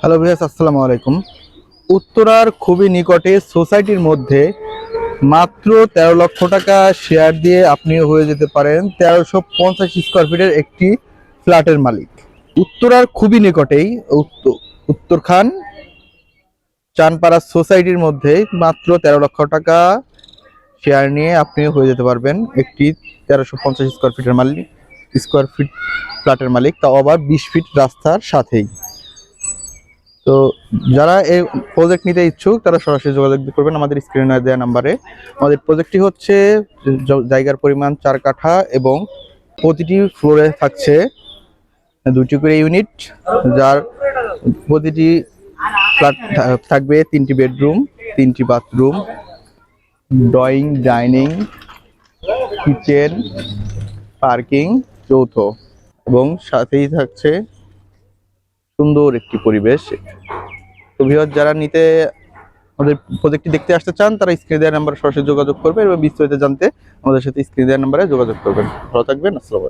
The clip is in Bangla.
হ্যালো ভিয়াস আসসালামু আলাইকুম। উত্তরার খুবই নিকটে সোসাইটির মধ্যে মাত্র তেরো লক্ষ টাকা শেয়ার দিয়ে আপনি হয়ে যেতে পারেন তেরোশো পঞ্চাশ স্কোয়ার ফিটের একটি ফ্ল্যাটের মালিক। উত্তরার খুবই নিকটেই, উত্ত- উত্তরখান চানপাড়া সোসাইটির মধ্যে মাত্র তেরো লক্ষ টাকা শেয়ার নিয়ে আপনি হয়ে যেতে পারবেন একটি তেরোশো পঞ্চাশ স্কোয়ার ফিটের মালিক স্কোয়ার ফিট ফ্ল্যাটের মালিক, তাও আবার বিশ ফিট রাস্তার সাথেই। তো যারা এই প্রজেক্ট নিতে ইচ্ছুক, তারা সরাসরি যোগাযোগ করবেন আমাদের স্ক্রিনে দেওয়া নাম্বারে আমাদের প্রজেক্টটি হচ্ছে জায়গার পরিমাণ চার কাঠা এবং প্রতিটি ফ্লোরে থাকছে দুটি করে ইউনিট যার প্রতিটি থাকবে তিনটি বেডরুম তিনটি bathroom drawing dining kitchen parking যৌথ এবং সাথেই থাকছে সুন্দর একটি পরিবেশ। তো ভিউয়ার যারা নিতে আমাদের প্রজেক্টটি দেখতে আসতে চান, তারা স্ক্রিনে দেওয়ার নাম্বার সরাসরি যোগাযোগ করবে এবং বিস্তারিত জানতে আমাদের সাথে স্ক্রিনে দেওয়ার নাম্বারে যোগাযোগ করবেন ভালো থাকবেন, আসসালামু।